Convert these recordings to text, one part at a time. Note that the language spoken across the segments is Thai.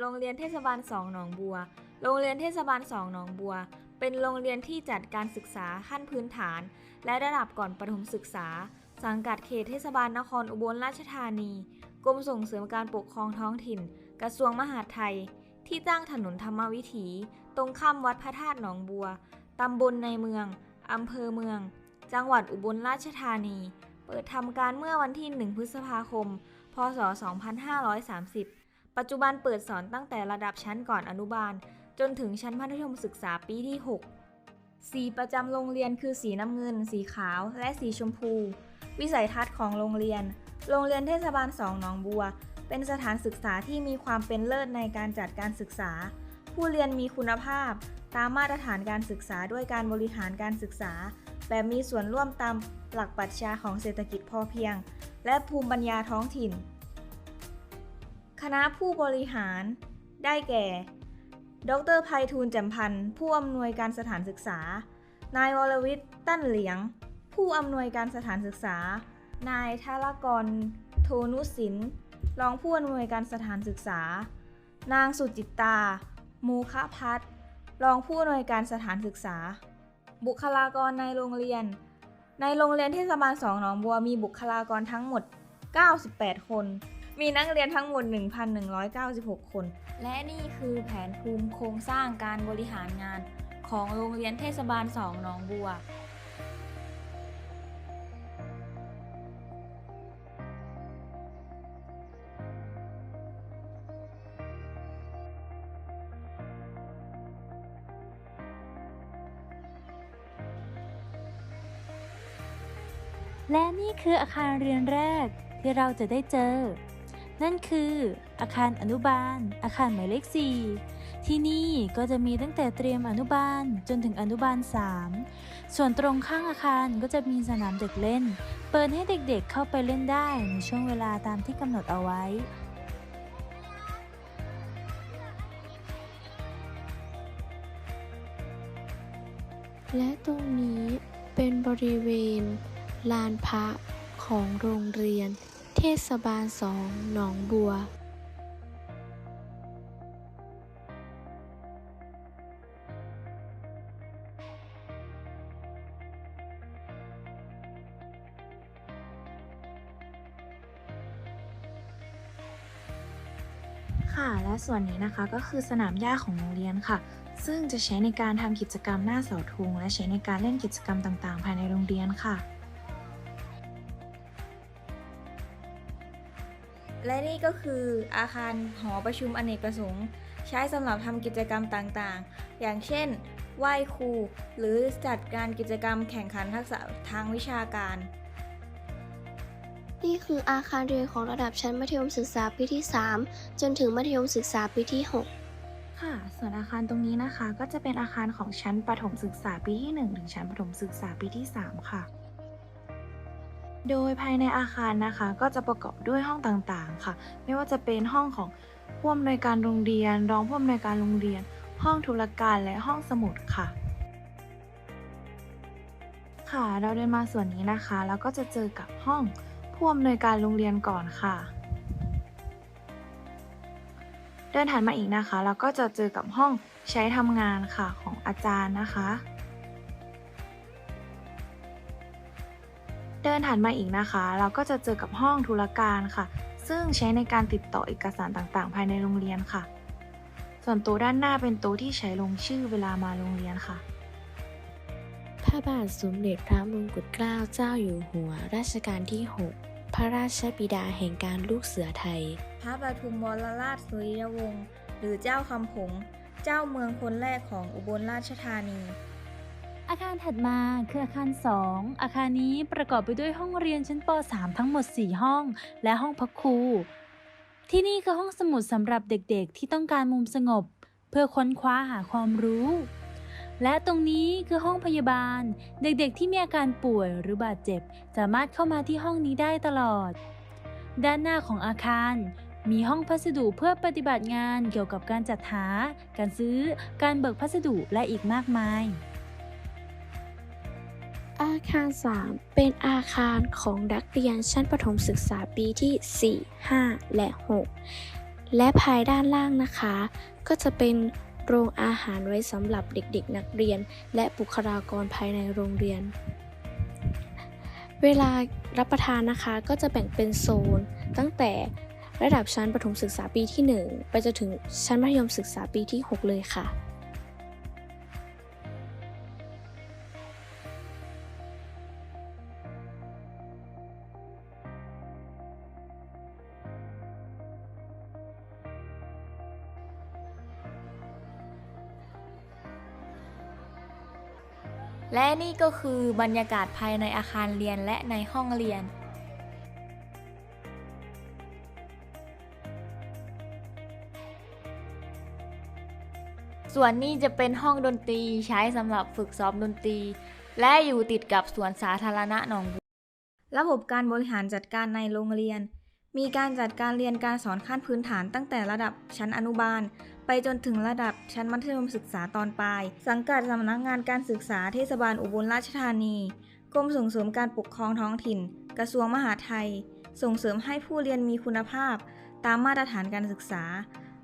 โรงเรียนเทศบาล2หนองบัว โรงเรียนเทศบาล2หนองบัว เป็นโรงเรียนที่จัดการศึกษาขั้นพื้นฐาน และระดับก่อนประถมศึกษา สังกัดเขตเทศบาลนครอุบลราชธานี กรมส่งเสริมการปกครองท้องถิ่น กระทรวงมหาดไทย ที่ตั้งถนนธรรมวิถี ตรงข้ามวัดพระธาตุหนองบัว ตำบลในเมือง อำเภอเมือง จังหวัดอุบลราชธานี เปิดทำการเมื่อวันที่ 1 พฤษภาคม พศ 2530 ปัจจุบันเปิดสอนตั้งแต่ระดับชั้นก่อนอนุบาล จนถึงชั้นมัธยมศึกษาปีที่ 6 สีประจำโรงเรียนคือสีน้ำเงิน สีขาว และสีชมพู วิสัยทัศน์ของโรงเรียน โรงเรียนเทศบาล2หนองบัว เป็นสถานศึกษาที่มีความเป็นเลิศในการจัดการศึกษา ผู้เรียนมีคุณภาพ ตามมาตรฐานการศึกษาด้วยการบริหารการศึกษา แบบมีส่วนร่วมตามหลักปรัชญาของเศรษฐกิจพอเพียง และภูมิปัญญาท้องถิ่น คณะผู้บริหารได้แก่ ดรไพฑูรย์แจ่มพันธ์ ผู้อำนวยการสถานศึกษา นายวรวิทย์ตั้นเหลียง ผู้อำนวยการสถานศึกษา นายธารกร โทนุสิน รองผู้อำนวยการสถานศึกษา นางสุจิตตา มูคะพัฒน์รองผู้อำนวยการสถานศึกษา บุคลากรในโรงเรียน ในโรงเรียนเทศบาลสองหนองบัวมีบุคลากรทั้งหมด 98 คน มีนักเรียนทั้งหมด 1,196 คน และนี่คือแผนภูมิโครงสร้างการบริหารงานของโรงเรียนเทศบาล2หนองบัว และนี่คืออาคารเรียนแรกที่เราจะได้เจอ นั่นคืออาคารอนุบาล อาคารหมายเลข 4 ที่นี่ก็จะมีตั้งแต่เตรียมอนุบาลจนถึงอนุบาล 3 ส่วนตรงข้างอาคารก็จะมีสนามเด็กเล่น เปิดให้เด็กๆเข้าไปเล่นได้ในช่วงเวลาตามที่กำหนดเอาไว้และตรงนี้เป็นบริเวณลานพระของโรงเรียน เทศบาลสองหนองบัวค่ะและส่วนนี้นะคะก็คือสนามหญ้าของโรงเรียนค่ะ ซึ่งจะใช้ในการทำกิจกรรมหน้าเสาธงและใช้ในการเล่นกิจกรรมต่างๆ ภายในโรงเรียนค่ะ และนี่ก็คืออาคารหอประชุมอเนกประสงค์ ใช้สำหรับทำกิจกรรมต่างๆ อย่างเช่น ไหว้ครู หรือจัดการกิจกรรมแข่งขันทักษะทางวิชาการ นี่คืออาคารเรียนของระดับชั้นมัธยมศึกษาปีที่ 3 จนถึงมัธยมศึกษาปีที่ 6 ค่ะ ส่วนอาคารตรงนี้นะคะ ก็จะเป็นอาคารของชั้นประถมศึกษาปีที่ 1 ถึงชั้นประถมศึกษาปีที่ 3 ค่ะ โดยภายในอาคารนะคะก็จะประกอบด้วยห้องต่างๆค่ะ ไม่ว่าจะเป็นห้องของผู้อำนวยการโรงเรียน รองผู้อำนวยการโรงเรียน ห้องธุรการและห้องสมุดค่ะ ค่ะเราเดินมาส่วนนี้นะคะ แล้วก็จะเจอกับห้องผู้อำนวยการโรงเรียนก่อนค่ะ เดินถัดมาอีกนะคะแล้วก็จะเจอกับห้องใช้ทำงานค่ะของอาจารย์นะคะ เดินถัดมาอีกนะคะ เราก็จะเจอกับห้องธุรการค่ะ ซึ่งใช้ในการติดต่อเอกสารต่างๆ ภายในโรงเรียนค่ะ ส่วนโต๊ะด้านหน้าเป็นโต๊ะที่ใช้ลงชื่อเวลามาโรงเรียนค่ะพระบาทสมเด็จพระมงกุฎเกล้าเจ้าอยู่หัว รัชกาลที่ 6 พระราชบิดาแห่งการลูกเสือไทย พระปทุมวรราชสุริยวงศ์หรือเจ้าคำผง เจ้าเมืองคนแรกของอุบลราชธานี อาคารถัดมาคืออาคาร 2 อาคารนี้ประกอบไปด้วยห้องเรียนชั้นป .3 ทั้งหมด 4 ห้อง และห้องพักครู ที่นี่คือห้องสมุดสำหรับเด็กๆ ที่ต้องการมุมสงบ เพื่อค้นคว้าหาความรู้ และตรงนี้คือห้องพยาบาล เด็กๆ ที่มีอาการป่วยหรือบาดเจ็บ สามารถเข้ามาที่ห้องนี้ได้ตลอด ด้านหน้าของอาคารมีห้องพัสดุเพื่อปฏิบัติงานเกี่ยวกับการจัดหา การซื้อ การเบิกพัสดุและอีกมากมาย อาคาร 3 เป็นอาคารของนักเรียนชั้นประถมศึกษาปีที่ 4 5 และ 6 และภายด้านล่างนะคะ ก็จะเป็นโรงอาหารไว้สำหรับเด็กๆ นักเรียน และบุคลากรภายในโรงเรียน เวลารับประทานนะคะก็จะแบ่งเป็นโซน ตั้งแต่ระดับชั้นประถมศึกษาปีที่ 1 ไปจนถึงชั้นมัธยมศึกษาปีที่ 6 เลยค่ะ และนี่ก็คือบรรยากาศภายในอาคารเรียนและในห้องเรียน ส่วนนี้จะเป็นห้องดนตรีใช้สำหรับฝึกซ้อมดนตรี และอยู่ติดกับสวนสาธารณะหนองบัวระบบการบริหารจัดการในโรงเรียน มีการจัดการเรียนการสอนขั้นพื้นฐานตั้งแต่ระดับชั้นอนุบาล ไปจนถึงระดับชั้นมัธยมศึกษาตอนปลาย สังกัดสำนักงานการศึกษาเทศบาลอุบลราชธานี กรมส่งเสริมการปกครองท้องถิ่น กระทรวงมหาดไทย ส่งเสริมให้ผู้เรียนมีคุณภาพ ตามมาตรฐานการศึกษา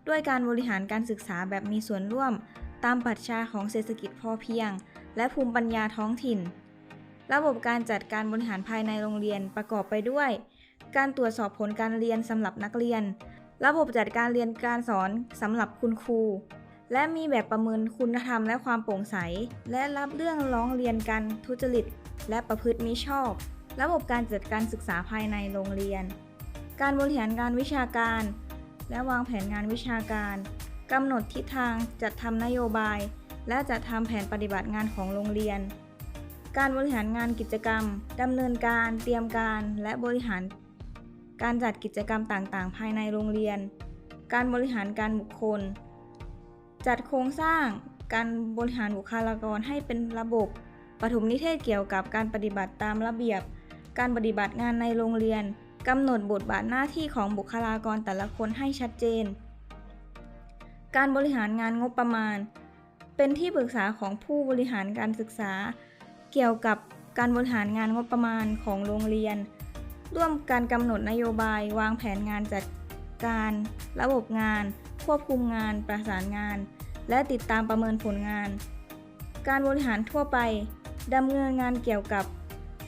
ด้วยการบริหารการศึกษาแบบมีส่วนร่วม ตามปรัชญาของเศรษฐกิจพอเพียง และภูมิปัญญาท้องถิ่น ระบบการจัดการบริหารภายในโรงเรียนประกอบไปด้วย การตรวจสอบผลการเรียนสำหรับนักเรียน ระบบจัดการเรียนการสอนสำหรับคุณครู และมีแบบประเมินคุณธรรมและความโปร่งใส และรับเรื่องร้องเรียนการทุจริต และประพฤติมิชอบ ระบบการจัดการศึกษาภายในโรงเรียน การบริหารงานวิชาการ และวางแผนงานวิชาการกำหนดทิศทางจัดทำนโยบาย และจัดทำแผนปฏิบัติงานของโรงเรียน การบริหารงานกิจกรรมดำเนินการ เตรียมการ และบริหาร การจัดกิจกรรมต่างๆ ภายในโรงเรียน การบริหารการบุคคล จัดโครงสร้าง การบริหารบุคลากรให้เป็นระบบ ปฐมนิเทศเกี่ยวกับการปฏิบัติตามระเบียบ การปฏิบัติงานในโรงเรียนกำหนดบทบาทหน้าที่ของบุคลากรแต่ละคนให้ชัดเจน การบริหารงานงบประมาณ เป็นที่ปรึกษาของผู้บริหารการศึกษา เกี่ยวกับการบริหารงานงบประมาณของโรงเรียน ร่วมการกำหนดนโยบายวางแผนงานจัดการ ระบบงาน ควบคุมงาน ประสานงาน และติดตามประเมินผลงาน การบริหารทั่วไปดำเนินงานเกี่ยวกับ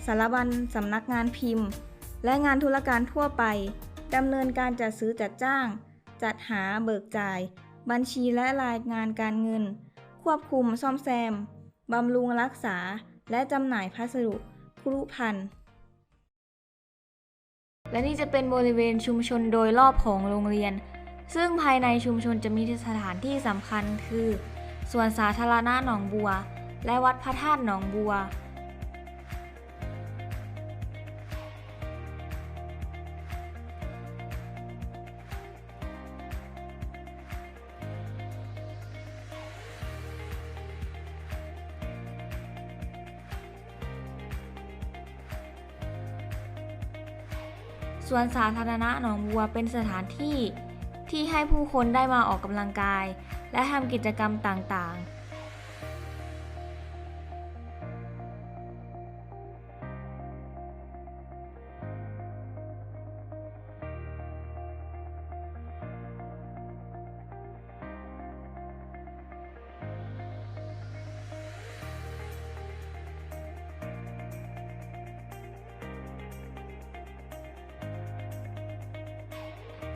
สารบัญสำนักงานพิมพ์ และงานธุรการทั่วไปดำเนินการจัดซื้อจัดจ้าง จัดหาเบิกจ่าย บัญชีและรายงานการเงิน ควบคุมซ่อมแซมบำรุงรักษา และจำหน่ายพัสดุครุภัณฑ์ และนี่จะเป็นบริเวณชุมชนโดยรอบของโรงเรียน ซึ่งภายในชุมชนจะมีสถานที่สำคัญคือ สวนสาธารณะหนองบัว และวัดพระธาตุหนองบัว สวนสาธารณะหนองบัวเป็นสถานที่ที่ให้ผู้คนได้มาออกกำลังกาย และทำกิจกรรมต่างๆ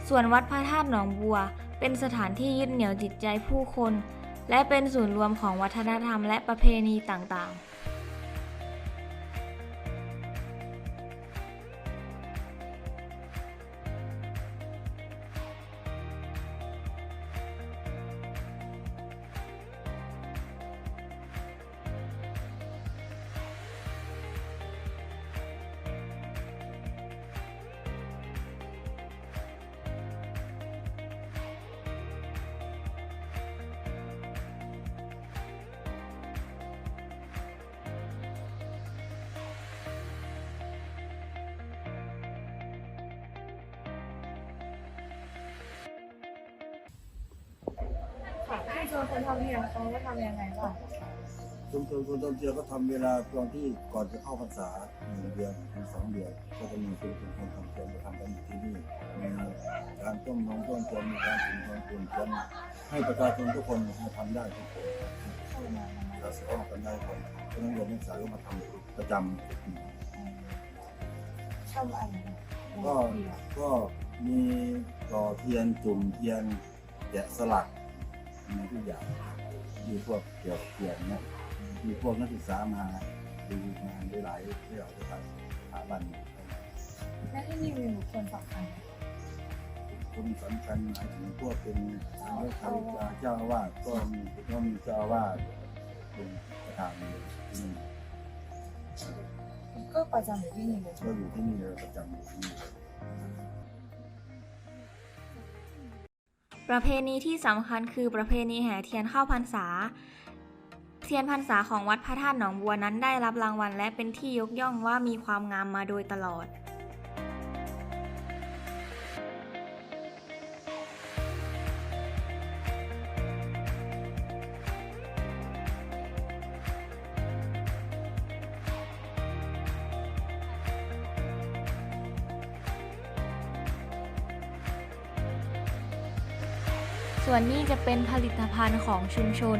ส่วนวัดพระธาตุหนองบัว เป็นสถานที่ยึดเหนี่ยวจิตใจผู้คน และเป็นศูนย์รวมของวัฒนธรรมและประเพณีต่างๆ วนคนทำเรียนเขาทำยังไงบ้างชุมชนคนต้นเทียนก็ทำเวลาตอนที่ก่อนจะเข้าพรรษาหนึ่งเดือนถึงสองเดือนก็จะมีชุมชนคนทำเทียนมาทำกันอยู่ที่นี่มีการต้มนมต้มเทียนมีการถึงทองตุนเทียนให้ประชาชนทุกคนมาทำได้ทุกคนเราสามารถทำได้คนเพราะนั้นโยมนักศึกษาก็มาทำประจำทำอะไรก็ก็มีต่อเทียนจุ่มเทียนแกะสลัก มีทุกอย่างมีพวกเกี่ยวเทียนเนี่ยมีพวกนักศึกษามาดูงานได้หลายที่เราจะทำสถาบันและที่นี่มีบุคคลสำคัญคนสำคัญหมายถึงพวกเป็นพระคาริกาเจ้าอาวาก็มีก็มีเจ้าอาวาเป็นประธานที่นี่ก็ประจำอยู่ที่นี่เลยก็อยู่ที่นี่เลยประจำอยู่ที่นี่ ประเพณีที่สำคัญคือประเพณีแห่เทียนเข้าพรรษา เทียนพรรษาของวัดพระธาตุหนองบัวนั้นได้รับรางวัลและเป็นที่ยกย่องว่ามีความงามมาโดยตลอด ส่วนนี้จะเป็นผลิตภัณฑ์ของชุมชน